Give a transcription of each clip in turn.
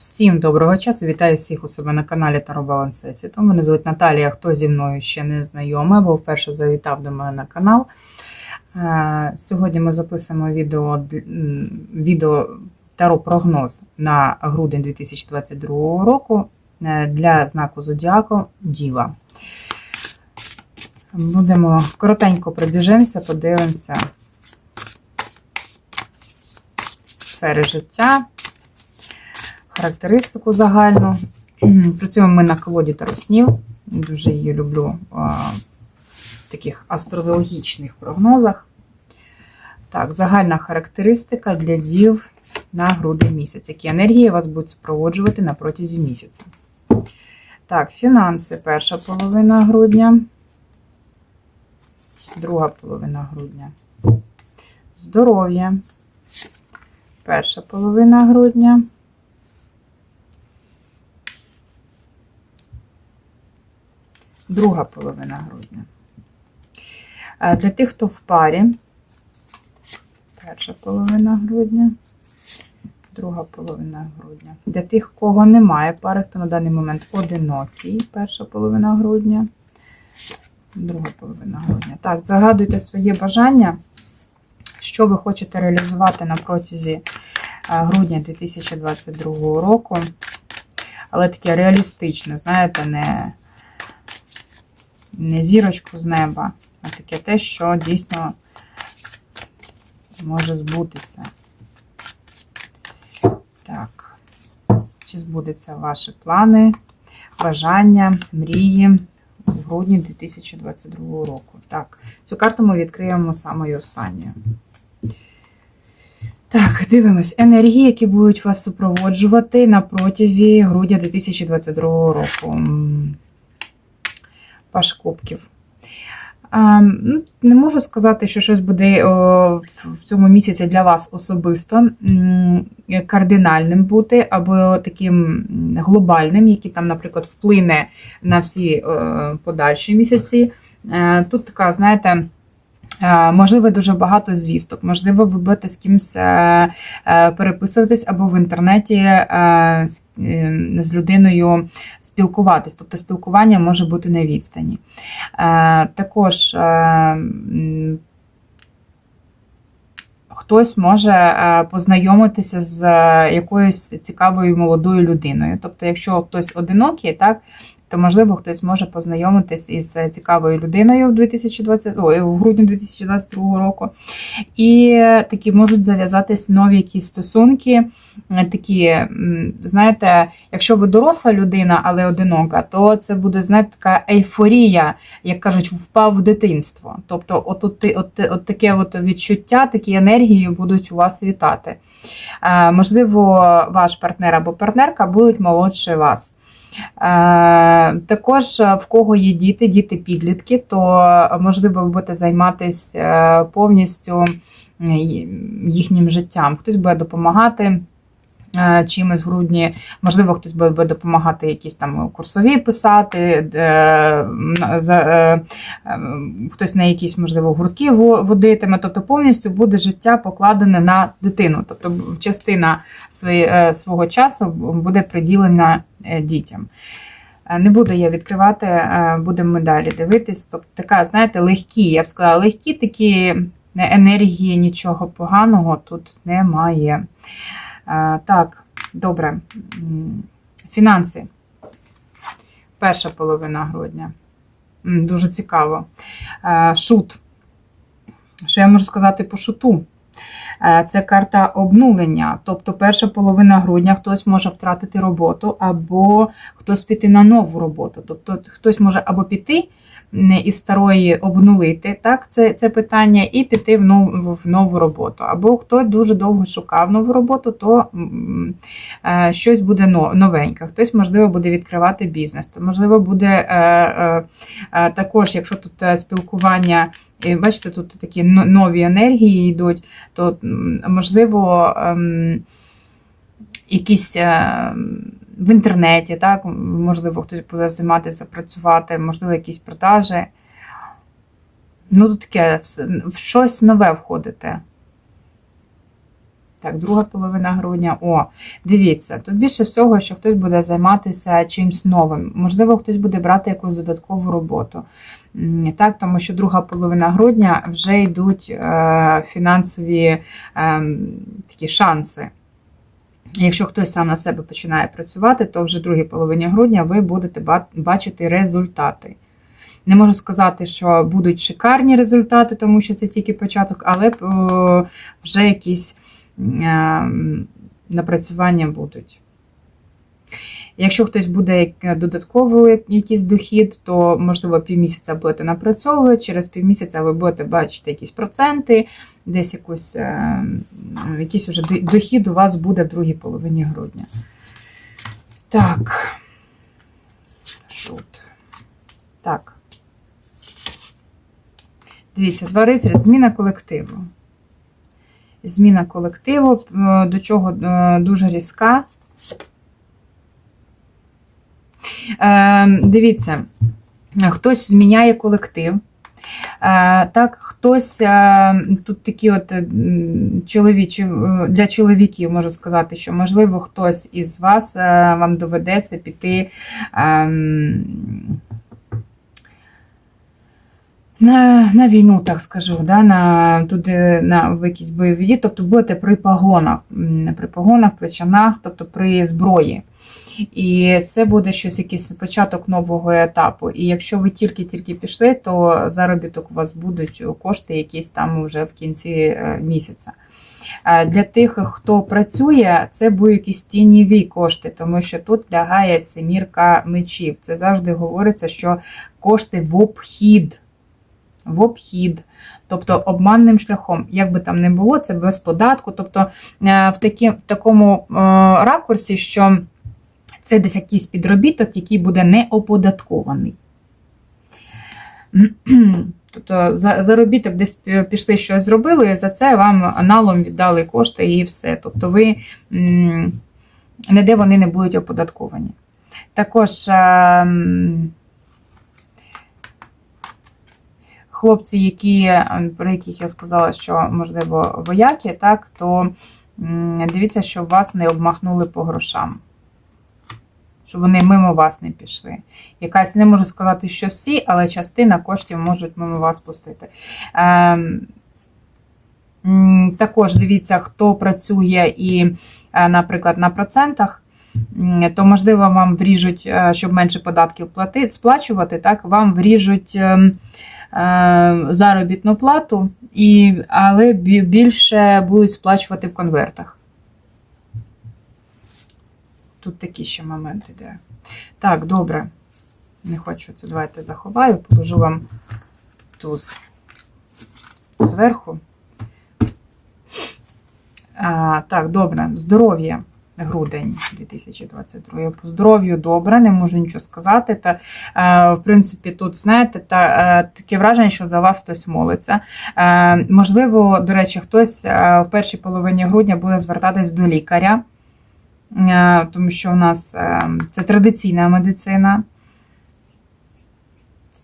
Всім доброго часу! Вітаю всіх у себе на каналі Таро Баланс Всесвіту. Мене звуть Наталія. Хто зі мною ще не знайомий, або вперше завітав до мене на канал. Е, Сьогодні ми записуємо відео, відео Таро прогноз на грудень 2022 року е, для знаку Зодіаку Діва. Будемо коротенько пробіжимося, подивимося сфери життя характеристику загальну. Працюємо ми на колоді тароснів. Дуже її люблю в таких астрологічних прогнозах. Так, загальна характеристика для дів на грудень місяць. Які енергії вас будуть супроводжувати на протязі місяця. Так, фінанси перша половина грудня, друга половина грудня. Здоров'я. Перша половина грудня. Друга половина грудня. Е, Для тих, хто в парі, перша половина грудня, друга половина грудня. Для тих, кого немає пари, хто на даний момент одинокий, перша половина грудня, друга половина грудня. Так, загадуйте своє бажання, що ви хочете реалізувати на протязі е, грудня 2022 року. Але таке реалістичне, знаєте, не не зірочку з неба, а таке те, що дійсно може збутися. Так, чи збудуться ваші плани, бажання, мрії у грудні 2022 року? Так, цю карту ми відкриємо самою останньою. Так, дивимось. Енергії, які будуть вас супроводжувати на протязі грудня 2022 року. Паш Кубків. Ну, Не можу сказати, що щось буде в- в цьому місяці для вас особисто кардинальним бути, або таким глобальним, який там, наприклад, вплине на всі е, подальші місяці. Е, Тут така, знаєте, е, Можливо, дуже багато звісток. Можливо, ви будете з кимось е, е, переписуватись або в інтернеті е, з, е, людиною спілкуватись. Тобто спілкування може бути на відстані. Е, Також е, хтось може е, познайомитися з е, якоюсь цікавою молодою людиною. Тобто, якщо хтось одинокий, так. То, можливо, хтось може познайомитись із цікавою людиною в 2020, ой, в грудні 2022 року. І такі можуть зав'язатись нові якісь стосунки. е, Такі, знаєте, якщо ви доросла людина, але одинока, то це буде, знаєте, така ейфорія, як кажуть, впав в дитинство. Тобто, от, от, от, от таке от відчуття, такі енергії будуть у вас вітати. Е, Можливо, ваш партнер або партнерка будуть молодше вас. Е, Також е, в кого є діти, діти-підлітки, то е, можливо ви будете займатися повністю їхнім життям. Хтось буде допомагати. Е, Чимось в грудні, можливо, хтось буде допомагати якісь там курсові писати, е, е, е, хтось на якісь, можливо, гуртки водитиме. Тобто повністю буде життя покладене на дитину. Тобто частина свого часу буде приділена дітям. Не буду я відкривати, будемо ми далі дивитись. Тобто така, знаєте, легкі, я б сказала, легкі такі енергії, нічого поганого тут немає. Е, Так, добре. Фінанси. Перша половина грудня. Дуже цікаво. Е, Шут. Що я можу сказати по шуту? Е, Це карта обнулення. Тобто, перша половина грудня хтось може втратити роботу, або хтось піти на нову роботу. Тобто, хтось може або піти із старої обнулити так, це, це питання, і піти в нову, в нову роботу. Або хто дуже довго шукав нову роботу, то е, щось буде новеньке. Хтось, можливо, буде відкривати бізнес. То, можливо, буде е, е, е, також, якщо тут е, спілкування. І бачите, тут такі нові енергії йдуть, то можливо ем, якісь е, в інтернеті, так, можливо, хтось буде займатися, працювати, можливо, якісь продажі. Ну, тут таке, в щось нове входите. Так, друга половина грудня. О, дивіться, тут більше всього, що хтось буде займатися чимось новим. Можливо, хтось буде брати якусь додаткову роботу. Так, тому що друга половина грудня вже йдуть е, фінансові е, такі шанси. Якщо хтось сам на себе починає працювати, то вже другій половині грудня ви будете бачити результати. Не можу сказати, що будуть шикарні результати, тому що це тільки початок, але е, вже якісь е, напрацювання будуть. Якщо хтось буде як- додатково якийсь дохід, то можливо півмісяця будете напрацьовувати, через півмісяця ви будете бачити якісь проценти, десь якусь, е, якийсь уже дохід у вас буде в другій половині грудня. Так. Тут? Так. Дивіться, два рицарі, зміна колективу. Зміна колективу, е, до чого е, дуже різка. Е, Дивіться, хтось зміняє колектив. Е, Так, хтось е, тут такі от чоловічі е, для чоловіків можу сказати, що можливо хтось із вас вам доведеться піти ем, на, на війну, так скажу, да, на, туди, на в якісь бойові дії, тобто будете при погонах, при погонах, при чинах, тобто при зброї. І це буде щось, якийсь початок нового етапу. І якщо ви тільки-тільки пішли, то заробіток у вас будуть кошти якісь там вже в кінці е, місяця. Е, Для тих, хто працює, це будуть якісь тіньові кошти, тому що тут лягає семірка мечів. Це завжди говориться, що кошти в обхід. В обхід. Тобто обманним шляхом, як би там не було, це без податку. Тобто е, в, такі, в такому е, ракурсі, що це десь якийсь підробіток, який буде не оподаткований. Тобто за- заробіток десь пішли щось зробили, за це вам аналом віддали кошти і все. Тобто ви ніде вони не будуть оподатковані. Також ем, хлопці, які, про яких я сказала, що можливо вояки, так, то дивіться, щоб вас не обмахнули по грошам. Щоб вони мимо вас не пішли. Якась, не можу сказати, що всі, але частина коштів можуть мимо вас пустити. Ем, також дивіться, хто працює і, е, наприклад, на процентах, то, можливо, вам вріжуть, е, щоб менше податків плати, сплачувати, так, вам вріжуть ем, е, заробітну плату, і, але більше будуть сплачувати в конвертах. Тут такі ще моменти йде. Так, добре. Не хочу це. Давайте заховаю, положу вам туз зверху. А, так, добре. Здоров'я. Грудень 2022. По здоров'ю добре, не можу нічого сказати. Та, е, в принципі, тут, знаєте, та, е, таке враження, що за вас хтось молиться. Е, можливо, до речі, хтось е, в першій половині грудня буде звертатись до лікаря. Е, тому що у нас е, це традиційна медицина.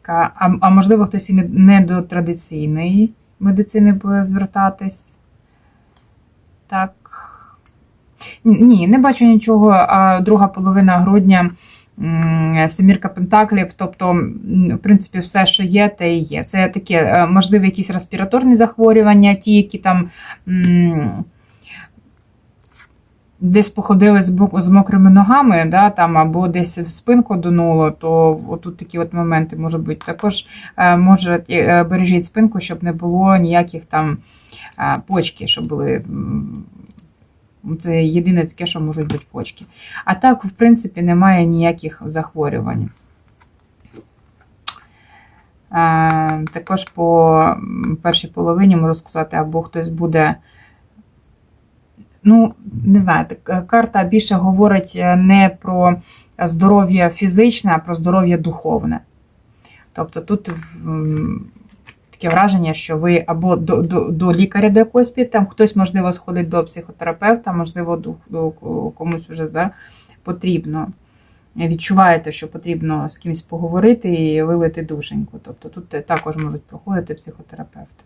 Така, а, можливо, хтось і не, не до традиційної медицини буде звертатись. Так. Ні, не бачу нічого. А друга половина грудня Семірка Пентаклів, тобто, в принципі, все, що є, те і є. Це таке, е, можливо, якісь респіраторні захворювання, ті, які там. Десь походили з, мокрими ногами, да, там, або десь в спинку дунуло, то отут такі от моменти можуть бути. Також е, може е, бережіть спинку, щоб не було ніяких там е, почки, щоб були. Це єдине таке, що можуть бути почки. А так, в принципі, немає ніяких захворювань. Також по першій половині можу сказати, або хтось буде ну, не знаю, так, карта більше говорить е, не про здоров'я фізичне, а про здоров'я духовне. Тобто тут таке враження, що ви або до, до, до лікаря до якогось там хтось, можливо, сходить до психотерапевта, можливо, до, до комусь вже да, потрібно. Відчуваєте, що потрібно з кимось поговорити і вилити душеньку. Тобто тут також можуть проходити психотерапевти.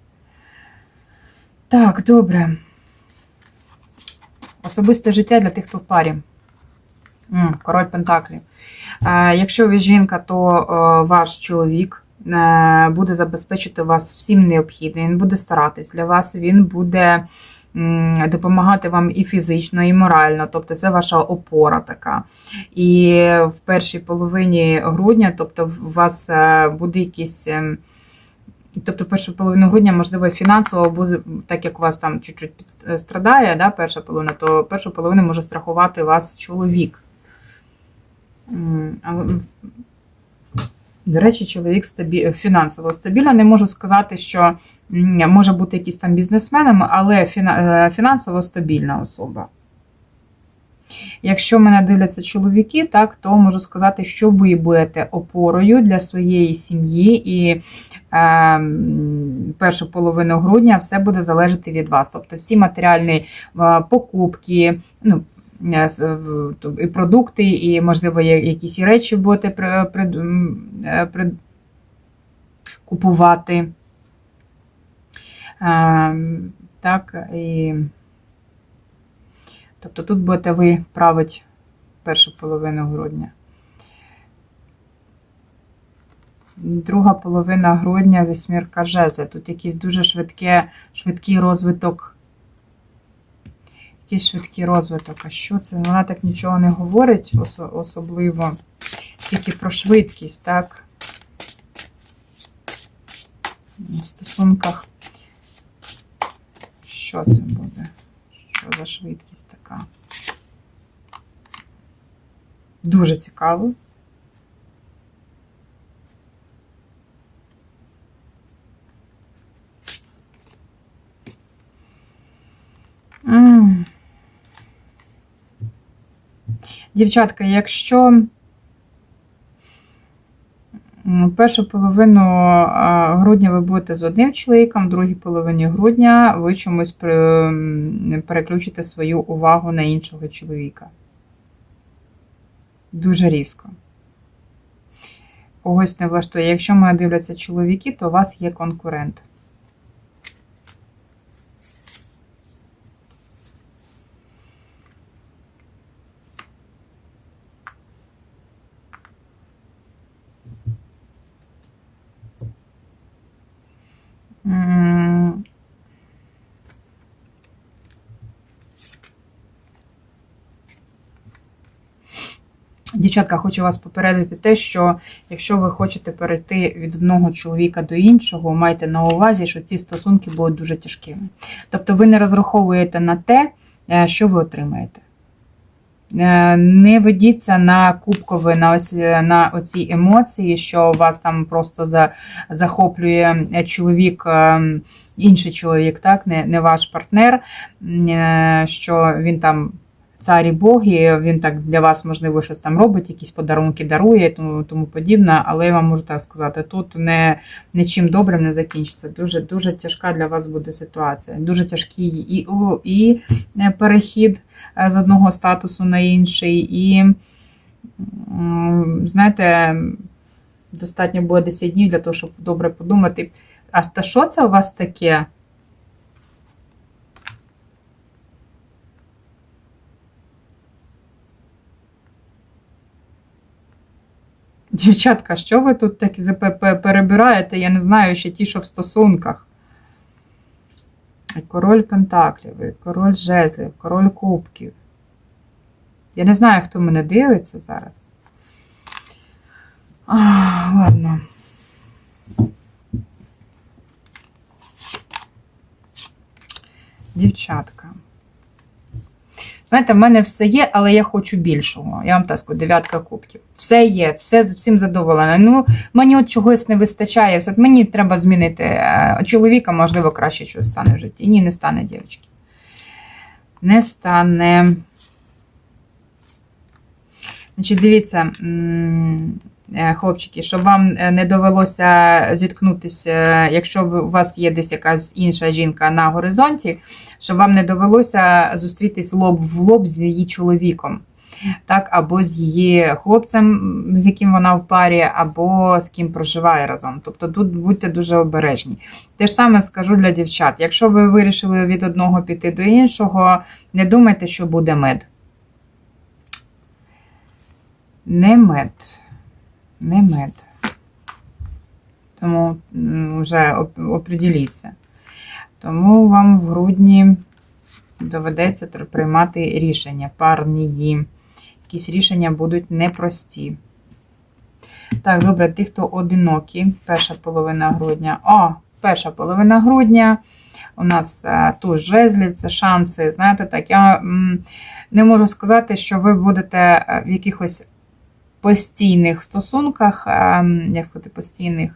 Так, добре. Особисте життя для тих, хто в парі. Король Пентаклів. Е, Якщо ви жінка, то е, ваш чоловік е, буде забезпечити вас всім необхідним. Він буде старатись для вас, він буде допомагати вам і фізично, і морально. Тобто це ваша опора така. І в першій половині грудня, тобто, у вас буде якийсь. Тобто першу половину грудня, можливо, фінансово, або так як у вас там чуть-чуть підст- страдає, да, перша половина, то першу половину може страхувати вас чоловік. До речі, чоловік стабі... фінансово стабільно. Не можу сказати, що може бути якийсь там бізнесменом, але е, фінансово стабільна особа. Якщо мене дивляться чоловіки, так, то можу сказати, що ви будете опорою для своєї сім'ї, і е, першу половину грудня все буде залежати від вас. Тобто всі матеріальні е, покупки, ну, е, то- і продукти, і, можливо, якісь і речі будете при, при, е, при, купувати. Е, так, і... Тобто тут будете ви править першу половину грудня. Друга половина грудня вісьмірка жезла. Тут якийсь дуже швидке, швидкий розвиток. Якийсь швидкий розвиток. А що це? Вона так нічого не говорить особливо. Тільки про швидкість, так? В стосунках. Що це буде? Що за швидкість така? Дуже цікаво. Дівчатка, якщо першу половину грудня ви будете з одним чоловіком, в другій половині грудня ви чомусь переключите свою увагу на іншого чоловіка. Дуже різко. Когось не влаштує. Якщо мене дивляться чоловіки, то у вас є конкурент. Дівчатка, хочу вас попередити те, що якщо ви хочете перейти від одного чоловіка до іншого, майте на увазі, що ці стосунки будуть дуже тяжкими. Тобто ви не розраховуєте на те, е, що ви отримаєте. Е, Не ведіться на кубкове, на, ось, на оці емоції, що вас там просто за, захоплює е, чоловік, е, інший чоловік, так, не, не ваш партнер, е, що він там цар і Бог, і він так для вас, можливо, щось там робить, якісь подарунки дарує, тому, тому подібне. Але я вам можу так сказати, тут не, нічим добрим не закінчиться. Дуже дуже тяжка для вас буде ситуація. Дуже тяжкий і, і е, перехід е, з одного статусу на інший, і знаєте, достатньо буде 10 днів для того, щоб добре подумати. А та що це у вас таке? Дівчатка, що ви тут такі перебираєте? Я не знаю, ще ті, що в стосунках. Король Пентаклів, король жезлів, король кубків. Я не знаю, хто мене дивиться зараз. А, ладно. Дівчатка. Знаєте, в мене все є, але я хочу більшого. Я вам так скажу, дев'ятка кубків. Все є, все всім задоволена. Ну, мені от чогось не вистачає. От мені треба змінити е, чоловіка, можливо, краще щось стане в житті. Ні, не стане, дівчатки. Не стане. Значить, дивіться, хлопчики, щоб вам е, не довелося зіткнутися, якщо у вас є десь якась інша жінка на горизонті, щоб вам не довелося зустрітись лоб в лоб з її чоловіком. так, або з її хлопцем, з яким вона в парі, або з ким проживає разом. Тобто тут будьте дуже обережні. Те ж саме скажу для дівчат. Якщо ви вирішили від одного піти до іншого, не думайте, що буде мед. Не мед. Не мед. Тому вже оп- оприділіться. Тому вам в грудні доведеться приймати рішення, парні. Якісь рішення будуть непрості. Так, добре, ті, хто одинокі, перша половина грудня. О, перша половина грудня. У нас е, тут жезлів, це шанси. Знаєте, так, я не можу сказати, що ви будете е, в якихось постійних стосунках, е, як сказати, постійних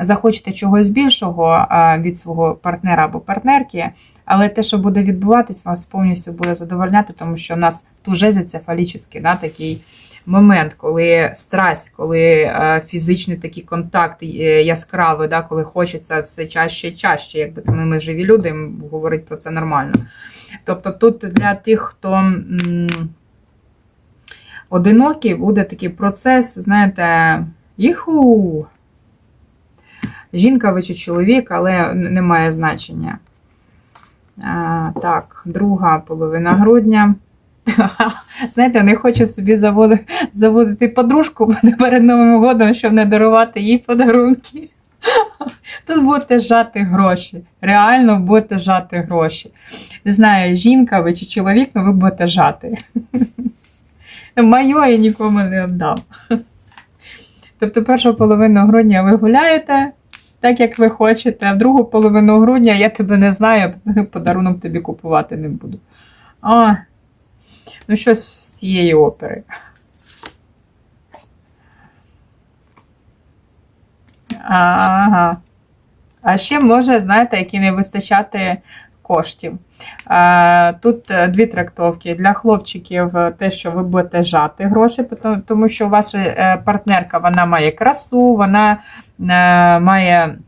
захочете чогось більшого від свого партнера або партнерки, але те, що буде відбуватись, вас повністю буде задовольняти, тому що у нас тужезі це фалічний, да, такий момент, коли страсть, коли е, фізичний такий контакт е, яскравий, да, коли хочеться все чаще і чаще, якби там ми живі люди, говорить про це нормально. Тобто тут для тих, хто. М, Одинокий буде такий процес, знаєте, їху, жінка ви чи чоловік, але не має значення. А, так, друга половина грудня. Знаєте, не хочу собі заводити, заводити подружку перед Новим годом, щоб не дарувати їй подарунки. Тут будете жати гроші. Реально будете жати гроші. Не знаю, жінка ви чи чоловік, але ви будете жати. Моє я нікому не віддам. Тобто першу половину грудня ви гуляєте так, як ви хочете, а другу половину грудня я тебе не знаю, подарунок тобі купувати не буду. А, ну щось з цієї опери. Ага. А ще може, знаєте, які не вистачати коштів. Е, Тут е, дві трактовки. Для хлопчиків е, те, що ви будете жати гроші, тому що ваша партнерка вона має красу, вона має.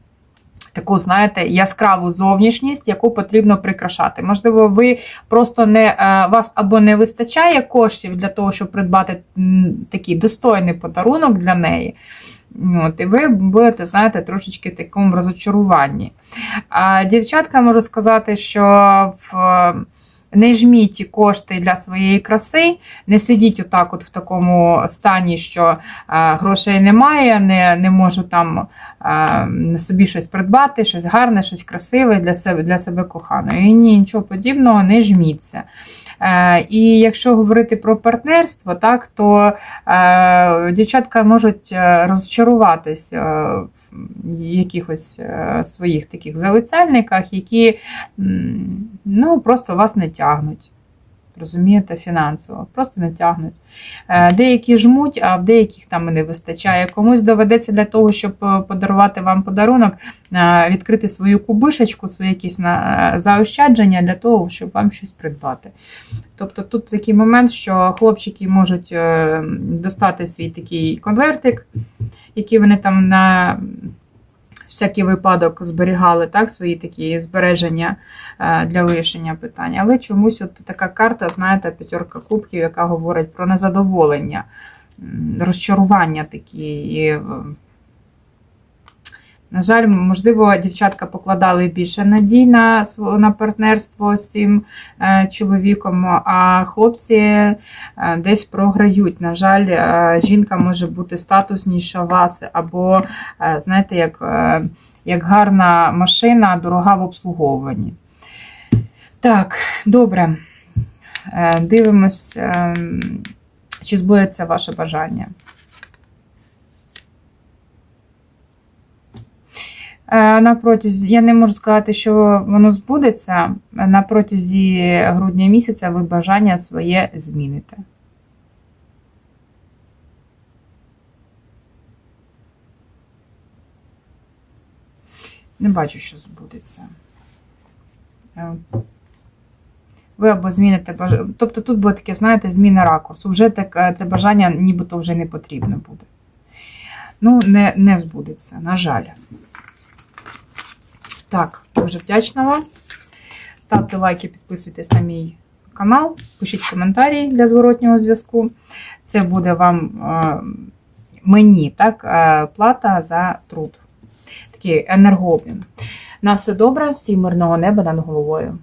Таку, знаєте, яскраву зовнішність, яку потрібно прикрашати. Можливо, ви просто не вас або не вистачає коштів для того, щоб придбати такий достойний подарунок для неї. От, і ви будете, знаєте, трошечки в такому розочаруванні. А дівчатка можу сказати, що в, не жміть кошти для своєї краси, не сидіть отак от в такому стані, що е, грошей немає, не, не можу там е, собі щось придбати, щось гарне, щось красиве для себе, для себе коханої. Ні, нічого подібного, не жміться. Е, І якщо говорити про партнерство, так, то е, дівчатка можуть е, розчаруватися в якихось своїх таких залицяльниках, які ну, просто вас не тягнуть. Розумієте, фінансово, просто не тягнуть. Е, Деякі жмуть, а в деяких там і не вистачає. Комусь доведеться для того, щоб е, подарувати вам подарунок, е, відкрити свою кубишечку, свої якісь заощадження для того, щоб вам щось придбати. Тобто тут такий момент, що хлопчики можуть достати свій такий конвертик, який вони там на всякий випадок зберігали, так, свої такі збереження е, для вирішення питання. Але чомусь от така карта, знаєте, п'ятерка кубків, яка говорить про незадоволення, розчарування такі. І, на жаль, можливо, дівчатка покладали більше надій на, на партнерство з цим е, чоловіком, а хлопці е, десь програють. На жаль, е, жінка може бути статусніша вас, або, знаєте, як, як гарна машина, дорога в обслуговуванні. Так, добре. Дивимось, е, чи збудеться ваше бажання. Е, На протязі, я не можу сказати, що воно збудеться. На протязі грудня місяця ви бажання своє зміните. Не бачу, що збудеться. Е, Ви або зміните бажання. Тобто тут буде таке, знаєте, зміна ракурсу. Вже так, е, це бажання нібито вже не потрібно буде. Ну, не, не збудеться, на жаль. Так, дуже вдячна вам. Ставте лайки, підписуйтесь на мій канал, пишіть коментарі для зворотнього зв'язку. Це буде вам е, мені так, е, плата за труд. Такий енергообмін. На все добре, всім мирного неба над головою.